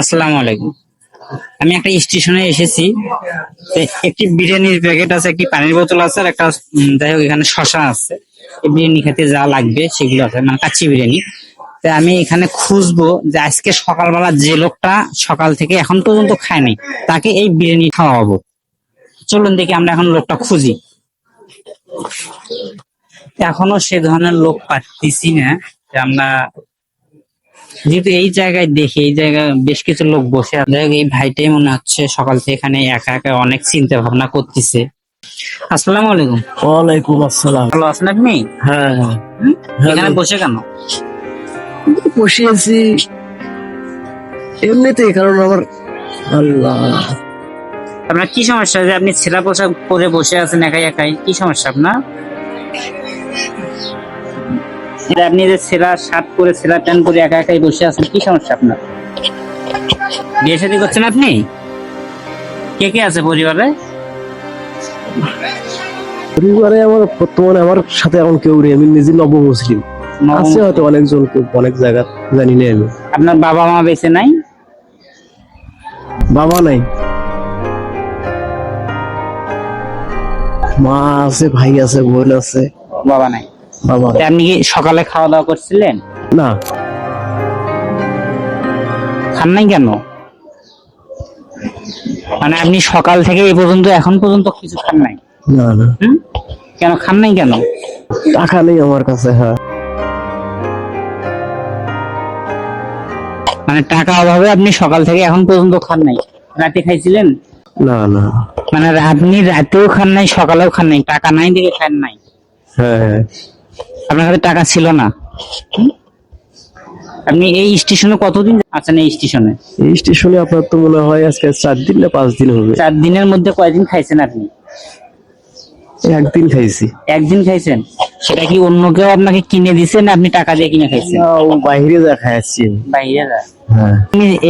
আসসালামু আলাইকুম। আমি একটা স্টেশনে এসেছি। একটি বিরিয়ানির প্যাকেট আছে, একটি পানির বোতল আছে, আর একটা যাই হোক, এখানে শশা আছে। বিরিয়ানি খেতে যা লাগবে, সেগুলো আছে মানে কাচ্চি বিরিয়ানি। তো আমি এখানে খুঁজবো যে আজকে সকালবেলা যে লোকটা সকাল থেকে এখন পর্যন্ত খায়নি তাকে এই বিরিয়ানি খাওয়াবো। চলুন দেখি আমরা এখন লোকটা খুঁজি। এখনও সে ধরনের লোক পাচ্ছি না যে আমরা যেহেতু এই জায়গায় দেখি এই জায়গায় বেশ কিছু লোক বসে আছে। এই ভাইটাই মনে হচ্ছে সকাল থেকে এখানে একা একা অনেক চিন্তা ভাবনা করতেছে। আসসালামু আলাইকুম। ওয়ালাইকুম আসসালাম। ভালো আছেন আপনি? হ্যাঁ হ্যাঁ। এখানে বসে কেন? বসে আছি এমনিতেই কারণ আমার আল্লাহ। আপনার কি সমস্যা? যে আপনি ছেঁড়া পোশাক পরে বসে আছেন একাই একাই কি সমস্যা আপনার? এটা আপনি যে ছেঁড়া শার্ট পরে ছেঁড়া প্যান্ট পরে একা একাই বসে আছেন কি সমস্যা আপনার? বিয়ে শাদী করছেন আপনি? কে কে আছে পরিবারে? পরিবারে আমার বর্তমানে আমার সাথে এখন কেউ নেই আমি নিজে নব মুসলিম। আছে হয়তো অনেকজন অনেক জায়গা জানি না আমি। আপনার বাবা মা বেঁচে নাই? বাবা নাই। মা আছে ভাই আছে বোন আছে। বাবা নাই। আপনি কি সকালে খাওয়া দাওয়া করছিলেন? না। খান নাই কেন? মানে আপনি সকাল থেকে এই পর্যন্ত এখন পর্যন্ত কিছু খান নাই? না না। কেন খান নাই কেন? টাকা নেই আমার কাছে হ্যাঁ। মানে টাকা অভাবে আপনি সকাল থেকে এখন পর্যন্ত খান নাই? রাতে খাইছিলেন? না না। মানে আপনি রাতেও খান নাই সকালেও খান নাই টাকা নাই দেখে খান নাই? হ্যাঁ হ্যাঁ। আপনার কাছে টাকা ছিল না। আপনি এই স্টেশনে কতদিন আছেন এই স্টেশনে? এই স্টেশনে আপনার তো মনে হয় আজকে চার দিন না পাঁচ দিন হবে। চার দিনের মধ্যে কয়দিন খাইছেন আপনি? একদিন খাইছি। একদিন খাইছেন? সেটা কি অন্য কেউ আপনাকে কিনে দিছে না আপনি টাকা দিয়ে কিনে খাইছেন? বাইরে যা খাইছি। বাইরে উনি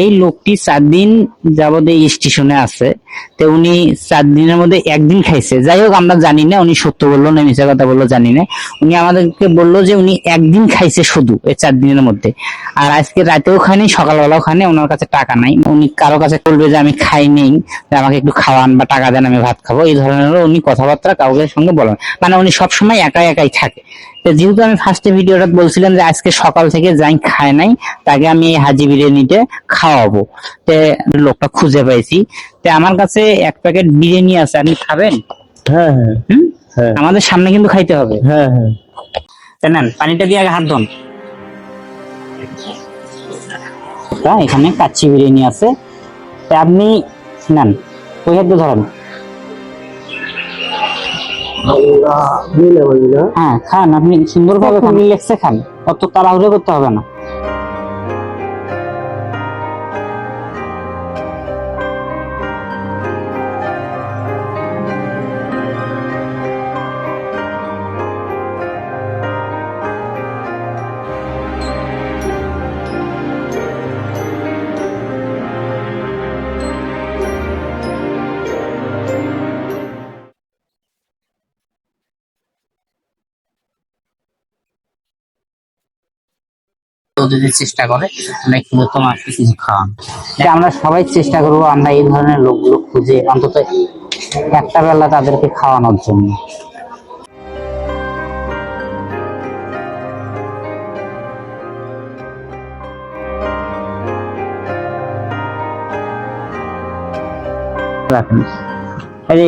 এই লোকটি চার দিন যাবত এই স্টেশনে আছে। তো উনি চার দিনের মধ্যে একদিন খাইছে। যাই হোক, আমরা জানি না, উনি সত্য বলল না মিথ্যা কথা বলল, জানি না। উনি আমাদেরকে বলল যে উনি একদিন খাইছে শুধু এই চার দিনের মধ্যে। আর আজকে রাতেও খায়নি, সকালবেলাও খায়নি, ওনার কাছে টাকা নাই। উনি কারও কাছে বলবে যে, আমি খাই নেই, যে আমাকে একটু খাওয়ান বা টাকা দেন, আমি ভাত খাব। এই ধরনের উনি কথাবার্তা কাউকে সঙ্গে বলেন মানে উনি সবসময় একাই একাই থাকে। যেহেতু আমি ফার্স্টে ভিডিওটা বলছিলাম যে আজকে সকাল থেকে যাই খায় নাই তাকে আমি এই হাজি বিরিয়ানিতে খাওয়াবো। তে লোকটা খুঁজে পাইছি। তে আমার কাছে এক প্যাকেট বিরিয়ানি আছে আপনি খাবেন? হ্যাঁ হ্যাঁ। হ্যাঁ। আমাদের সামনে কিন্তু খাইতে হবে। হ্যাঁ হ্যাঁ। নেন পানিটা দিয়ে আগে হাত ধন। এখানে কাচ্চি বিরিয়ানি আছে। আপনি নেন ওই হাত ধরেন। হ্যাঁ খান আপনি সুন্দরভাবে খান রিল্যাক্সে খান। অত তাড়াহুড়ো করতে হবে না। যদি চেষ্টা করে আমরা একটু তোমার কিছু খাওয়ান? আমরা সবাই চেষ্টা করব আমরা এই ধরনের লোকগুলো খুঁজে অন্তত একটা বেলা তাদেরকে খাওয়ানোর জন্য।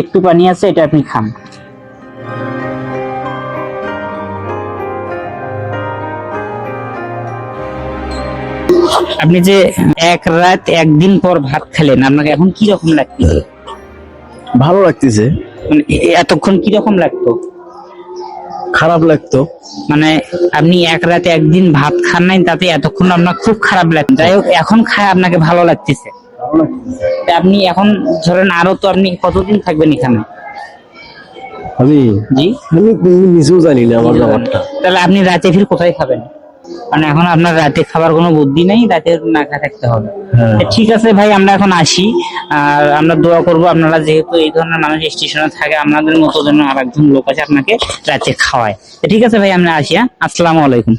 একটু পানি আছে, এটা আপনি খান। আপনি যে এক রাত একদিন পর ভাত খেলেন আপনাকে এখন কি রকম লাগতেছে? ভালো লাগতেছে। মানে এতক্ষণ কি রকম লাগতো? খারাপ লাগতো। মানে আপনি এক রাতে একদিন ভাত খান নাই তাতে এতক্ষণ আপনার খুব খারাপ লাগতো। যাই হোক এখন খায় আপনাকে ভালো লাগতেছে। আপনি এখন ধরেন আরও তো আপনি কতদিন থাকবেন এখানে? আমি জি? আমি নিজেও জানি না আমার ব্যাপারটা। তাহলে আপনি রাতে ফির কোথায় খাবেন? মানে এখন আপনার রাতে খাবার কোনো বুদ্ধি নেই রাতে না খেয়ে থাকতে হবে। হ্যাঁ। ঠিক আছে ভাই আমরা এখন আসি। আর আমরা দোয়া করব আপনারা যেহেতু এই ধরনের মানুষ স্টেশনে থাকে আপনাদের মতো জন্য আর একজন লোক আছে আপনাকে রাতে খাওয়ায়। ঠিক আছে ভাই আমরা আসি হ্যাঁ? আসসালামু আলাইকুম।